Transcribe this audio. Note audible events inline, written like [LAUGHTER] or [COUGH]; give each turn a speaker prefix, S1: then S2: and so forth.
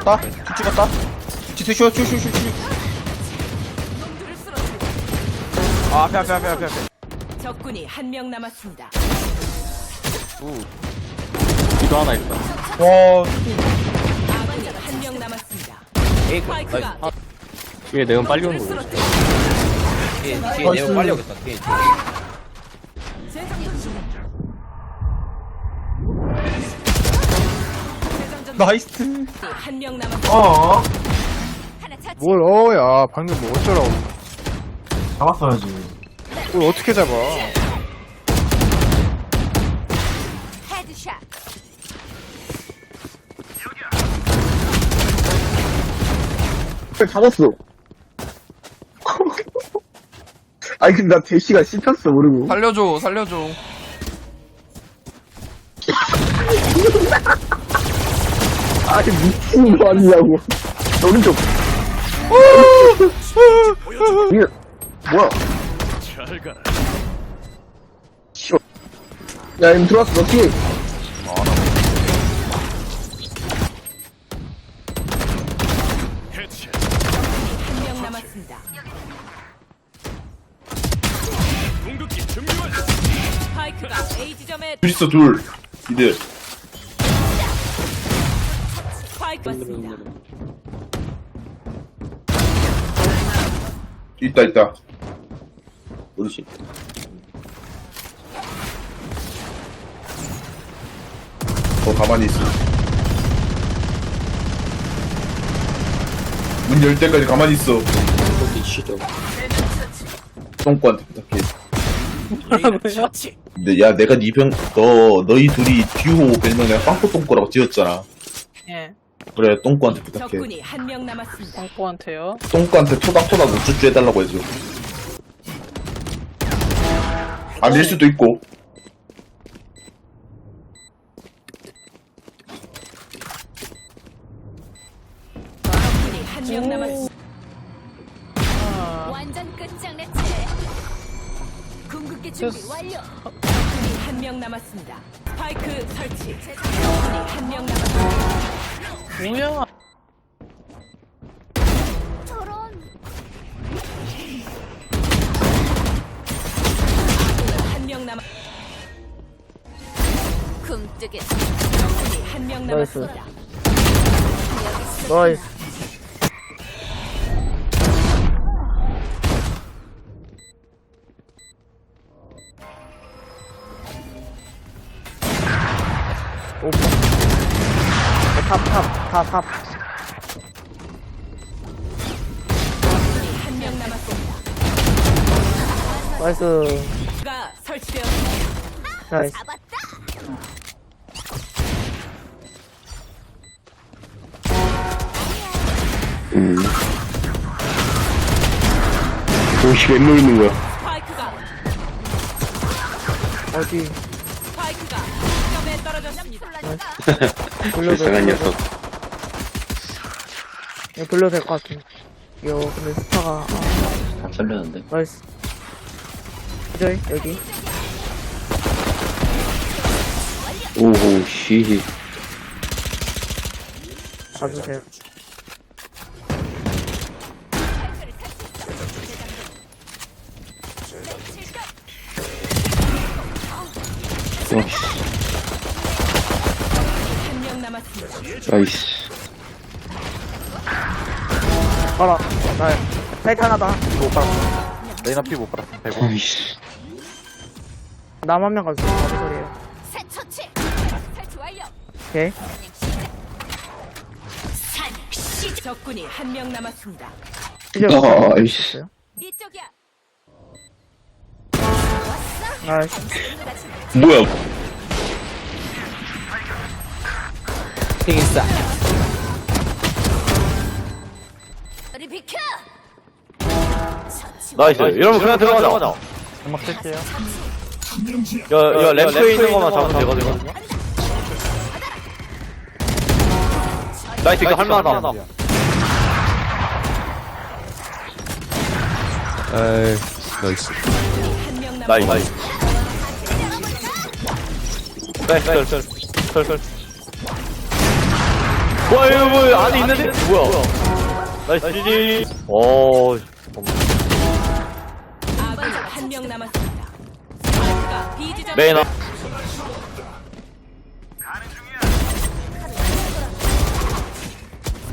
S1: 쳤다? 뒤 찍었다? 뒤 쇼 쇼쇼쇼쇼 아 앞에 앞에 앞에 앞에 앞에.
S2: 적군이 한 명 남았습니다.
S3: 이도 하나 있다.
S1: 와.
S2: 아군이 한 명 남았습니다. 스파이크가
S3: 뒤에 내용 빨리 오는 거.
S2: 쓰러뜨려
S4: 뒤에 뒤에 내용 빨리 오겠다 뒤에
S1: 나이스
S2: 한 명 남았습니다.
S5: 어
S2: 하나 차치.
S6: 뭘 어야 방금 뭐 어쩌라고
S5: 잡았어야지
S6: 뭘 어떻게 잡아
S2: 헤드샷.
S7: 잡았어. [LAUGHS] 아니 근데 나 대시가 씹혔어 모르고.
S1: 살려줘 살려줘 [LAUGHS]
S7: 아니 미친 거 아니냐고. 오른쪽. 이게 뭐야? 싫어. 야, 임 들어왔어. 너 뒤에.
S2: 한명 남았습니다. 스파이크가 A 지점에
S5: 둘 있어 둘 이들
S2: 스파이크 왔습니다.
S5: 있다 있다. 어르신 더 가만히 있어. 문 열 때까지 가만히 있어.
S4: 어디 쉬죠
S5: 똥꼬한테 부탁해. 근데 야 내가 니병너 너희 둘이 듀오 별명 내가 빵꾸 똥꼬라고 지었잖아.
S8: 예,
S5: 그래 똥꼬한테 부탁해
S2: 적군이 한 명 남았습니다.
S8: 똥꼬한테요.
S5: 똥꼬한테 토닥토닥 우쭈쭈 해달라고 해줘 아닐 수도 있고
S2: 적군이 한 명 남았습니다.
S9: 완전 끝장냈지. 궁극기 준비 완료.
S2: 적군이 한 명 남았습니다. 스파이크 설치. 적군이 한 명 남았습니다.
S8: 뭐야?
S9: 저런.
S2: 한명 남았.
S9: 굼뜨게.
S2: 적군이 한명
S7: 나이스.
S2: 남았습니다.
S7: 나이스. 탑, 탑, 탑, 탑.
S2: 한 명 남았습니다.
S7: 나이스.
S2: 가 설치되었습니다.
S7: 나이스.
S6: 오씨 웬 노리는 거야
S2: 스파이크가
S7: 어디? 불러도
S3: 불쌍한 녀석.
S7: 야, 불러도 될 것 같아. 이거, 근데 스타가, 아,
S3: 다 살렸는데.
S7: 나이스. 그래, 여기.
S3: 오호, 씨.
S7: 봐주세요.
S2: 한명
S3: 나이스.
S7: 봐라. 나, 사이트 하나다.
S1: 못 빨았어 레이나 피못 빨았어 대고
S3: 아이씨.
S7: 남한명 가주세요. 무슨 소리에요?
S9: 새 처치. 설치 완료.
S7: 오케이.
S9: 산 시작.
S2: 적군이 한 명 남았습니다.
S7: 이제
S3: 아, 아이씨.
S9: 이쪽이야.
S7: 나이스.
S3: 뭐야?
S4: 핑 있어
S9: 우리 비켜.
S3: 나이스. 이러면 그냥 들어가자.
S1: 음악 쓸게요
S3: 야, 야, 램프에 있는 것만 잡으면 되거든. 나이스, 이거 할만하다.
S10: 에이,
S3: 나이스.
S2: 남았습니다.
S3: 나이스. 나이스, 썰, 썰. 썰, 썰. 와 이거 뭐 안에 있는데? 뭐야 나이스 GG 오
S2: 아군이 한명 남았습니다. 스파이크가 B 지점
S3: 메인 아